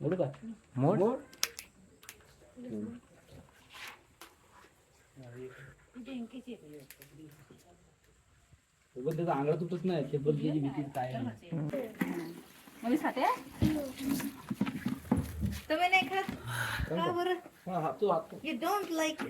मोड का? मोड? त्याचा तुटत नाही ते त्याची भीती काय खाते? तुम्ही नाही खात? का बरं? हा, हा, तू यू डोंट लाईक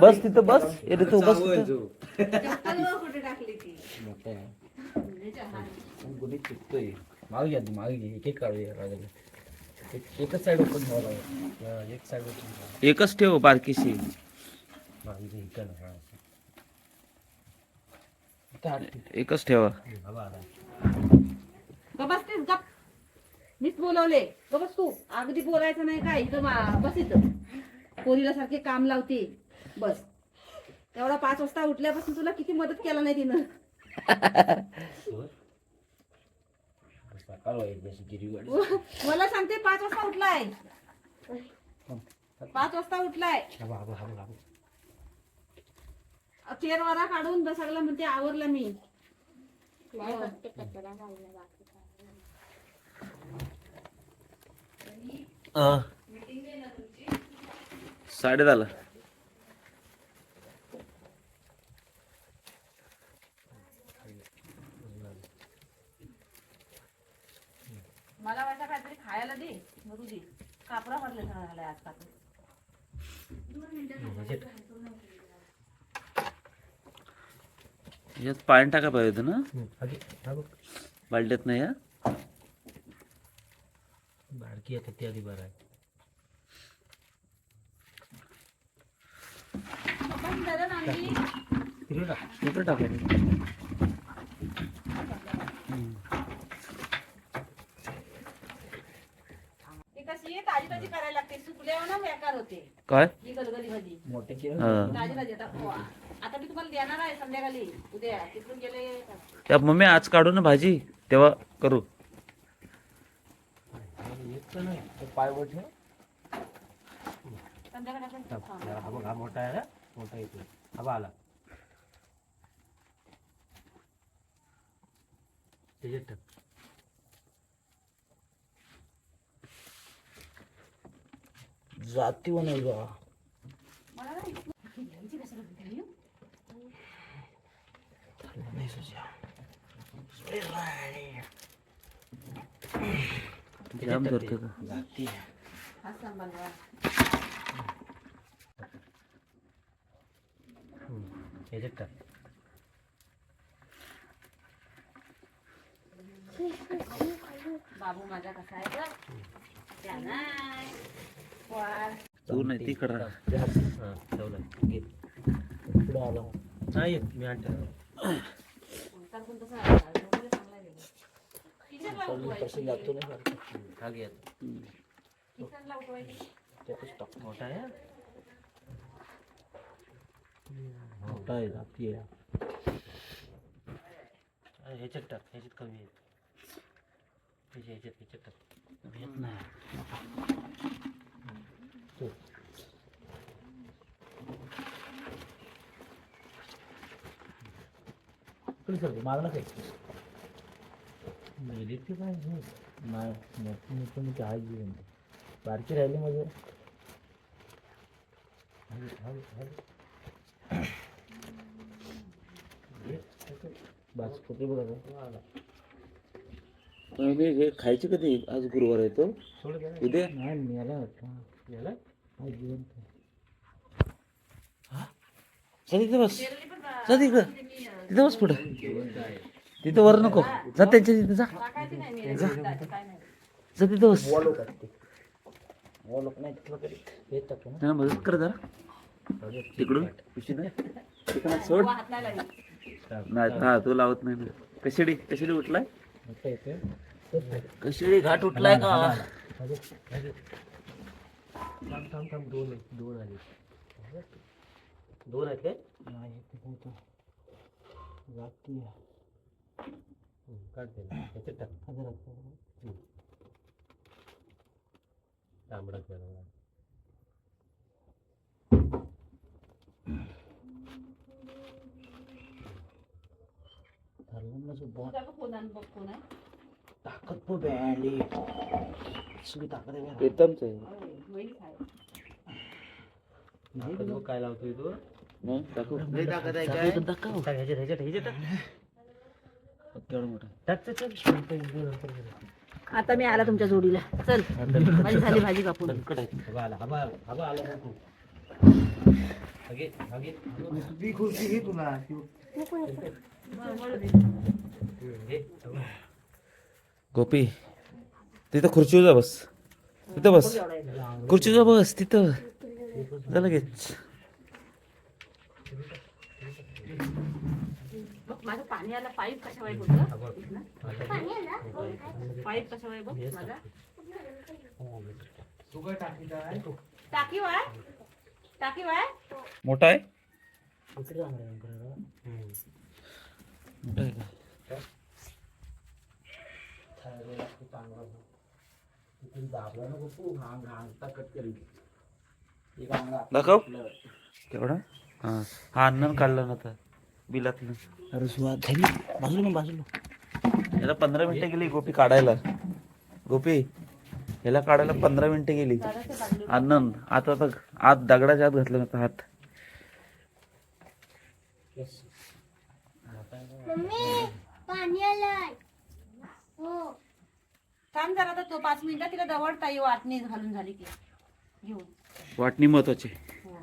बस तिथं बस. अरे तू बस तिथं. चप्पल कुठे टाकली ती? गुन्हे चुकतोय मागे घ्या तू, मागे घे एक एक- एकच साईड ओपन ठेवा लागेल हा, एक साईड एकच ठेव बारकीशी. मागे घे, इकडं, हा. इथं हात ठेव. एकच ठेवा. हा. ग बसतेस गप. मीच बोलवले. ग बस तू. अगदी बोलायचं नाही काय? इथं मा- बस इथं. पोरीला सारखे काम लावते. बस. एवढा पाच वाजता उठल्यापासून तुला किती मदत केला नाही तिनं. सकाळ व्हायची अशी गिरीवाडी. मला सांगते पाच वाजता उठलाय. पाच वाजता उठलाय. हा, बा, हा, बा, हा, बा, हा, बा. चेअर वारा काढून सगळं म्हणते आवरलं मी साडे झालं मला खायला दे मरू दे. कापरा भरले झालाय आज कापूर यात पाणी टाका पाहिजे होतं ना. बालट्यात नाही या बारकी आहे ते आधी बरं आहे. तिकडे टाक. तिकडे टाकायचं ताजी ताजी करायला लागते. सुकल्यावर ना बेकार होते. काय? ही गलगली भाजी. मोठे केलं. ताजी ताजी आता आता मी तुम्हाला देणार आहे संध्याकाळी. उद्या तिथून गेले. त्या मम्मी आज काढू ना भाजी. तेव्हा करू. येत नाही तो पायवर ठेव संध्याकाळी आपण हा, हा बघ हा मोठा आहे ना? मोठा येतो हा आला. त्याच्यात टाक. जाती बनवला मला ना इथनं- घ्यायची कशाला घरी? नाही सुजा जाम धरते का जाती हा सांबार बा. टाक बाबू माझा कसा आहे नाही. तू नाही तिकडं नाही मी आणतो जातो ना टाक मोठा आहे मोठा आहे जाती ह्याच्यात टाक ह्याच्यात कमी आहे. ह्याच्यात ह्याच्यात टाक. येत नाही तो. काय मेली ते काय नाही मोठी मोठी मोठी आहे जीवन बारकी राहिली म्हणजे हळू, बस कुठे बघा मम्मी हे खायचे कधी? आज गुरुवार आहे तो. सोड द्या उद्या? हा? जा तिथं बस. जा तिकडं तिथं बस पुढं. तिथं वर नको. जा त्यांच्या तिथं जा. मी नाही. जा तिथं बस. त्यांना मदत कर जरा. तिकडून. तिकडं सोड. नाही हा तू लावत नाही. ना कशिडी कशिडी उठलाय? कशिडी घाट उठलाय का? थांब थांब थांब दोन आहेत दोन आले दोन आहेत काय? नाही काढते त्याच्यात टाक. हजर तांबडा केला ना जो बॉ तुझा का फोन आण बघ कोण आहे टाक प्रीतमच बघ काय लावतोय तो लय ताकद आहे काय टाक टाक. केवढं मोठं टाक. आता मी आला तुमच्या जोडीला चल माझी झाली भाजी कापून हवा आला हवा आला हवा आला बघ तू. हगे, हगे. ती खुर्ची घे तुला. गोपी तिथं खुर्चीवर जा बस. तिथं बस. खुर्चीवर जा बस तिथं. जा लगेच. माझं पाणी आलं पाईप कशा वाई बोलतो हवा. पाईप कशा वाई बघ माझा? टाकी वाय टाकी वाय मोठा आहे? दाखव. केवढा? हा. हा अन्न काढलं ना आता बिलातलं अरे सुवाद झाली बाजूला मग बाजूला. याला पंधरा मिनिटं गेली गोपी काढायला. गोपी याला काढायला पंधरा मिनिटं गेली. आनंद आता आता आत दगडाच्या आत घातलं ना आता हात येस थांब जरा आता तो पाच मिनिटं तिला जवळ ताई वाटणी घालून झाली की घेऊन. वाटणी महत्वाची. हो.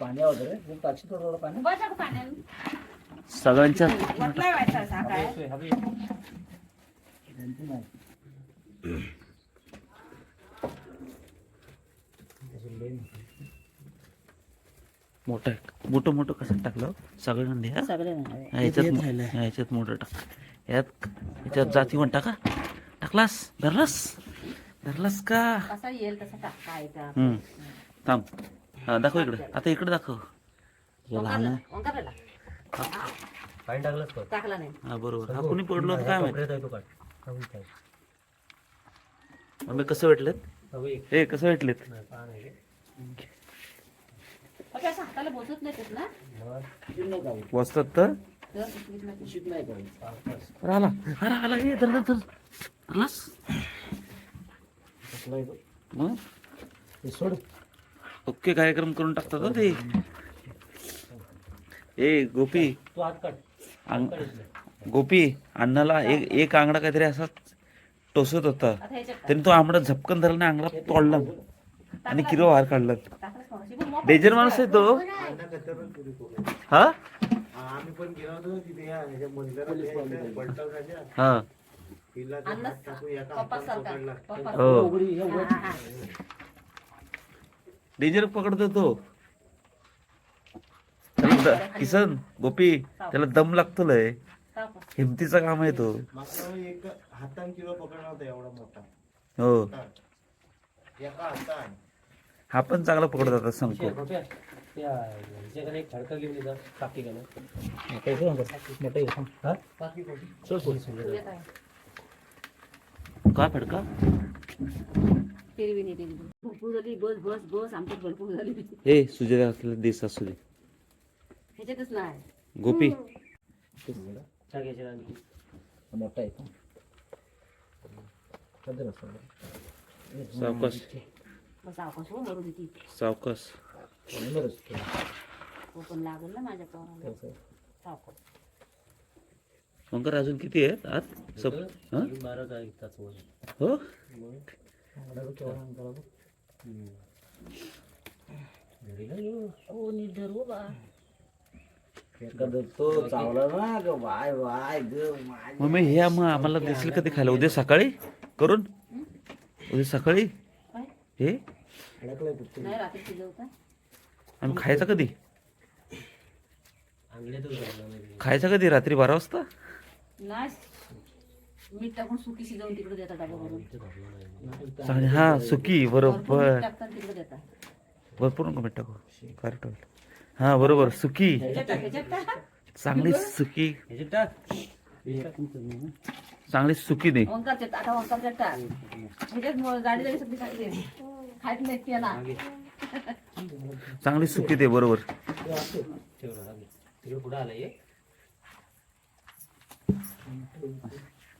पाणी होतं रे. तू टाकशील थोडं थोडं पाणी? पाण्यानं सगळ्यांच्या वतलाय व्हायचा असा काय? आहे. मोठं आहे. मोठं मोठं कसं टाकलं? सगळं द्या ह्याच्यात ह्याच्यात मोठं टाक. यात ह्याच्यात जातीवंत टाका. टाकलास? धरलास? धरलास का? कसा येईल तसा टाकायचा हम्म. थांब. हा दाखव इकडे. आता इकडे दाखव. लहान पाणी पण. हा बरोबर. हा कुणी पडलो होतं? काय माहिती. आम्ही कसं भेटलेत. हे कसं भेटलेत. पण असं हाताला बसत नाही ना वाचतात तर तर पिशवीत नाही. पिशवीत नाही पाणी. पाच-पाच. अरे आला अरे आला धर धर धर धरलास कसला आहे तो? मग सोड ओके कार्यक्रम करून टाकतात हं ते ए गोपी तू हात काढ अंग काढ इथलं. गोपी अण्णाला एक एक आंगडा काहीतरी असा टोसत होता आता ह्याच्यात टाक. त्याने तो आंबडा झपकन धरला आणि अंगडा तोडला आणि किरो बाहेर काढला. डेंजर माणूस आहे तो. हा? आम्ही पण गेलो होतो तिथे या ह्याच्या मंदिरात हा. डेंजर पकडतो तो. त्याला किसन गोपी त्याला दम लागतो लय. हिमतीचा काम आहे तो. एक हातान किलो पकडला होता एवढा मोठा. हो. एका हातान. हा पण चांगला पकडत होता संको. काय फडका. भरपूर झाली. बस बस बस. आमच्यात भरपूर झाली. हे सुजय असलेला देश असू दे. ह्याच्यातच नाही. गोपी. मोठा आहे का? सध्या सावकाश. हो मरू सावकाश लागल ना माझ्या पोराला सावकाश. शंकर अजून किती आहेत? आत? सब बारा काय तास हो? हो? हो बा तो चावला ना मग मी हे मग आम्हाला दिसेल कधी खायला? उद्या सकाळी? करून? उद्या सकाळी? हे? अडकलाय कुठे नाही रात्री शिजवता आम्ही खायचा कधी? नाही. खायचा कधी रात्री बारा वाजता? नाही. मीठ टाकून सुकी शिजवून तिकडे देतात डबा भरून इथं धरलं नाही. चांगली हा सुकी भरपूर बरोबर मीठ टाकतात तिकडे देतात. भरपूर नको मीठ टाकू. होईल हा बरोबर सुकी. ह्याच्यात टाक चांगली सुकी. ह्याच्यात टाक. चांगली सुकी दे. वंकारच्यात आता वंकारच्यात टाक. ह्याच्यात म- गाडी जागी सगळी खायत नाही त्याला चांगली सुकी दे बरोबर. ना,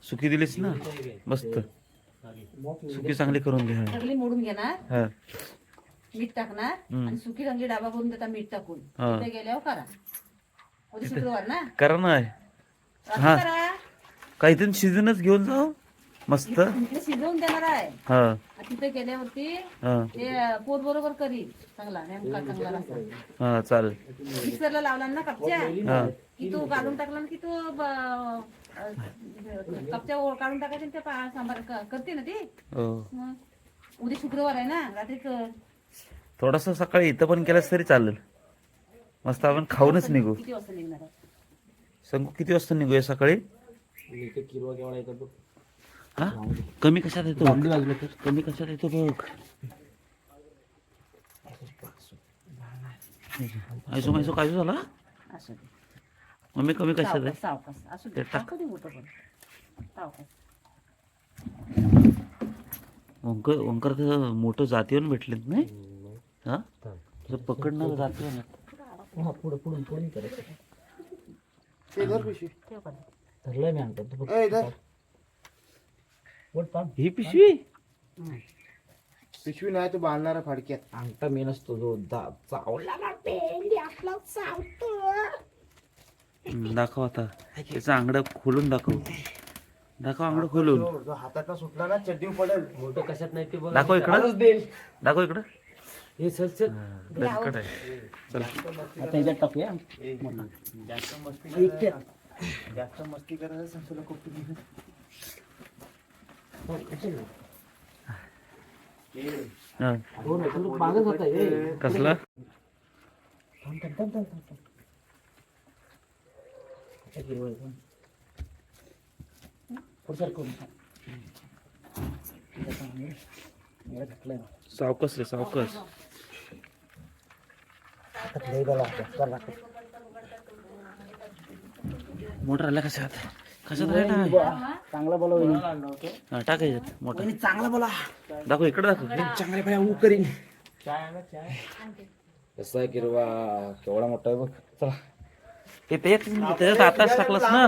सुकी दिलीस ना? मस्त. सुकी चांगली करून घ्या सगळी मोडून घेणार. हा. मीठ टाकणार हम्म. आणि सुकी रंगी डाबा करून देता मीठ टाकून. हा. तिथे गेल्यावर करा. उद्या शुक्रवार ना? करा ना. रात्री हा. करा. काहीतरी शिजूनच घेऊन जाऊ. मस्त. शिजवून देणार आहे. हा. आणि तिथे गेल्यावरती हा. ते पोट बरोबर करील. चांगला नेमका चांगला रस्सा. हा चालेल. मिक्सरला लावला ना कपच्या? हा. की तू काढून टाकला ना की तू ब- अ, कपच्या काढून टाकायचे ते पा- सांबार क- करते ना ती? हो. मग उद्या शुक्रवार आहे ना? रात्री कर थोडस सकाळी इथं पण केलंस तरी चालेल. मस्त आपण खाऊनच निघू. किती वाजता निघणार आहे? सांगू किती वाजता निघूया सकाळी? इथे किरवा केवढा येतो बघ. हा? कमी कशात येतो कमी कशात येतो बघ. आयसो मायसो काय झाला? असू दे मम्मी कमी कशात आहे? सावकाश सावकाश असू ते दे टाक. टाकू दे मोठं पण सावकाश ओंकर ओंकर तर मोठं जातीवर भेटलेत. नाही हा तुझं पकडणार जातीवर पुढे ठेव का धरलंय मी आणतो तू ए, धर. ही पिशवी? पिशवी नाही तू बांधणारा फाडक्यात. अंगठा मेन असतो जो दा चावला दाखव आता. त्याचं आंगडं खोलून दाखव. दाखव आंगडं खोलून. जो हातातला सुटला ना चड्डी पडेल. मोठं कशात नाही ते बघ. दाखव इकडं. देईल. दाखव इकडं. हे चल चल. दणकट आहे चल. आता याच्यात टाकूया? जास्त मस्ती करायला जास्त मस्ती करायला ना कसला? सावकस रे सावकस. मोटर आल्या कशात कशात आहे ना? चांगला बोला वहिनी. हा, टाक याच्यात मोटर वहिनी, चांगला बोला. दाखव इकडे दाखव. चांगल्या पाया ऊ करीन. चाय आणा चाय. कसा आहे गिरवा केवढा मोठा आहे बघ. चला. ते तेच त्याच्यात आताच टाकलंस ना?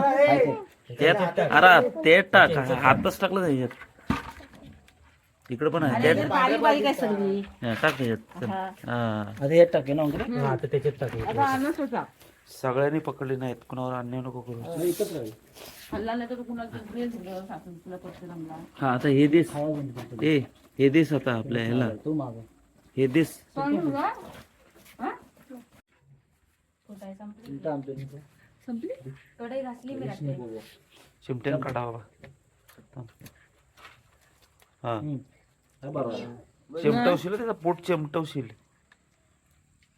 त्यात अरे ते टाक. आताच टाकलं त्याच्यात इकडे पण आहे. अरे हा, टाक त्याच्यात चल. हा. हे. टाके ना त्याच्यात टाके. सगळ्यांनी पकडली नाहीत. कुणावर अन्याय नको करू. तर सासून तुला हा आता हे दिस. ए हे दिस आता आपल्या ह्याला. माग. हे दिस. संपली? कढई घासली मी रात्री. चिमट्यानं काढा बाबा. हा. हा, चिमटवशील त्याचा पोट चिमटवशील.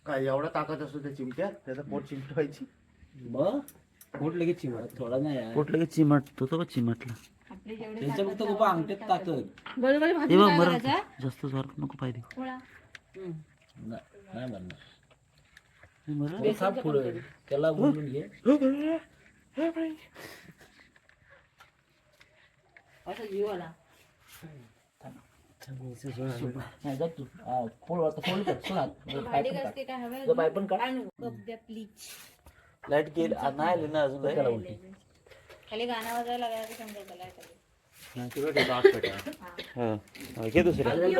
काय एवढा ताकद असतो त्या चिमट्यात? त्याचा पोट चिमटवायची? बघ पोट लगेच चिमट? थोडा नाही आहे. पोट लगेच चिमटतो तो का चिमटला. त्यांच्या फक्त गोपा अंगठ्यात ताकद मरण जास्त नको पाहिजे पोळा. नाही नाही म्हणणार मरण ते खा पुढं. त्याला बोलून घे. असं जीव आला. नाही जा तू. हा, फोड वाटतं. फोड कर. सोड हात. जो पाय भांडी पण काढ. घासते काय हवे जो पाय पण काढ. कप द्या प्लीज लाइट गेली. आ, नाही आली ना अजून त्याला light. उलटी. खाली गाणं वाजायला लागला की समजायचं काय करायचं. हा, हा, घे दुसरी अजून एक-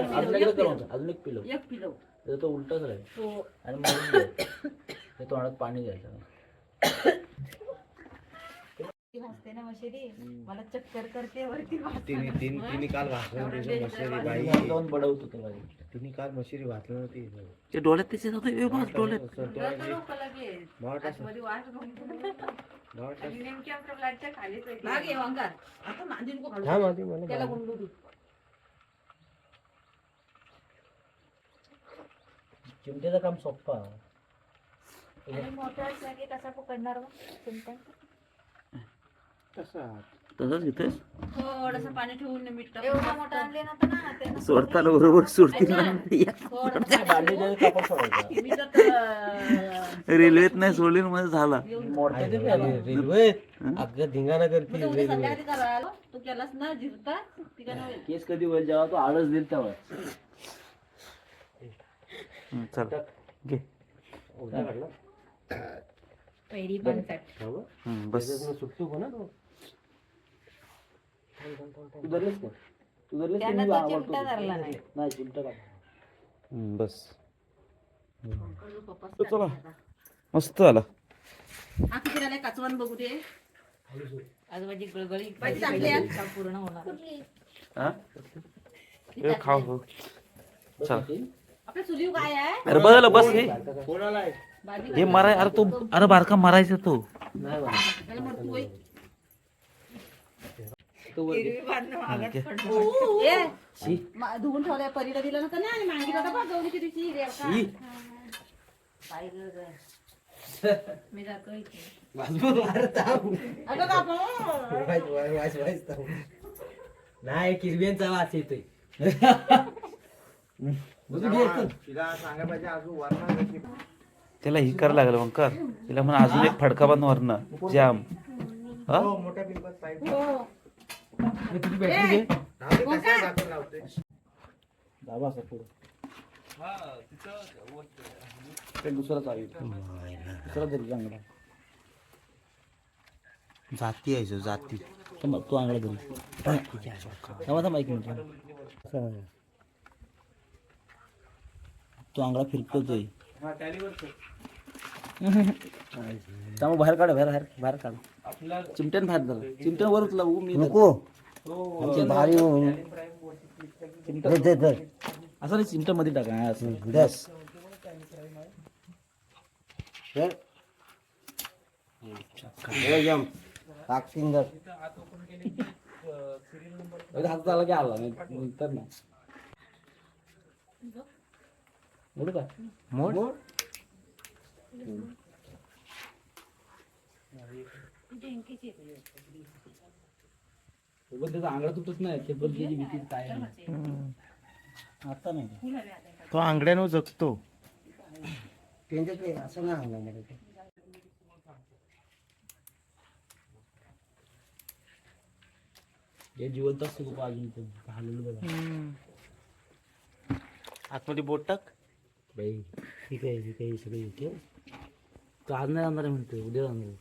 अजून एक पिलो एक किलो त्याचा तो उलटाच राहील. हो. आणि मरून घ्यायचं ते तोंडात पाणी द्यायचं ती भासते ना मशेरी मला चक्कर करते वरती. तिने तिने तिने काल त्याच्या मशेरी बाई जाऊन बडवतो तो बाई. तिने काल मशेरी घातली नव्हती ते डोळ्यात त्याचे जातो ए बस डोळ्यात. बावटा आणि नेमकी आमच्या फ्लॅटच्या खालीच आहे. मागे ये वांगार. आता नको काढू. थांब आधी मला त्याला गुंडू दे. चिमट्याचं काम सोप्पा आणि मोठा सगळे कसा पकडणार मग? चिमटा? तसंच. घेतोय थोडंसं पाणी ठेवून मीठ. टाकून एवढा मोठा आणले ना तर ना त्यांना सोडताना बरोबर सोडतील ना. थोडंसं बांडीच्या कापड सोडायचा. मी तर अं, रेल्वेत नाही सोडली ना मध्ये झाला. मोडते ते प्याला. रेल्वे? अगं धिंगाणा करते मग उद्या संध्याकाळी करायला तू केलास ना जिरता. केस कधी होईल जेव्हा तो आळस देईल तेव्हा हं, चल. घे. पहिली. हं, बस. सुटतो को ना तो? तू धरलेस का तू धरलेस का? मी तो आवडतो चिमटा तुला. धरला नाही नाही चिमटा हम्म, बस चला मस्त आला हा किती बघू दे गळगळी टाकली का पूर्ण होणार हा ए, खाऊ खाऊ चल आपल्या चुलीव काय आहे अरे बघ बस हे भाजी हे मराय अरे तो अरे बारका मारायचा तो नाही त्याला म्हणतो हा, धुवून ठेवल्या परीला दिलं नव्हतं ना आणि मांगीला? बाई गं गं. मी जातो इथे. अगं. वाज- वाज- वाज-. नाही किरव्यांचा वास येतोय. त्याला ही करायला लागलं मग कर. तिला म्हणा अजून एक फडका बांध वरनं. जाम. हा हो, हो. घे. दाबा असं पुढं. ते दुसरा चावी दुसरा तरी चांगला जाती आहे जो जाती. थांबा, तो आंगडा धरी थांबा थांबा एक मिनिट. तो आंगडा फिरतोय हा थांबा बाहेर काढ बाहेर बाहेर बाहेर काढ. चिमट्यान बाहेर धर. चिमट्यान वरच लावू मी. नको. हो, आमचे भारी होऊन चिमटा दे. असं नाही चिमट्या मध्ये टाका हा, असं दस. अरे हात झाला की आला नाही. तर ना मोडू का? मोड. सोबत त्याचा आंगडा तुटत नाही ते पण त्याची भीती काय आहे. आता नाही. तो आंगड्यानं जगतो. ते असं नाही. हे जिवंत असतो खूप अजून पण हलवलं बघा. आतमध्ये बोट टाक. बाई ठीक आहे ठीक आहे सगळं येते तो आज नाही जाणार आहे म्हणतो उद्या जाणार आहे.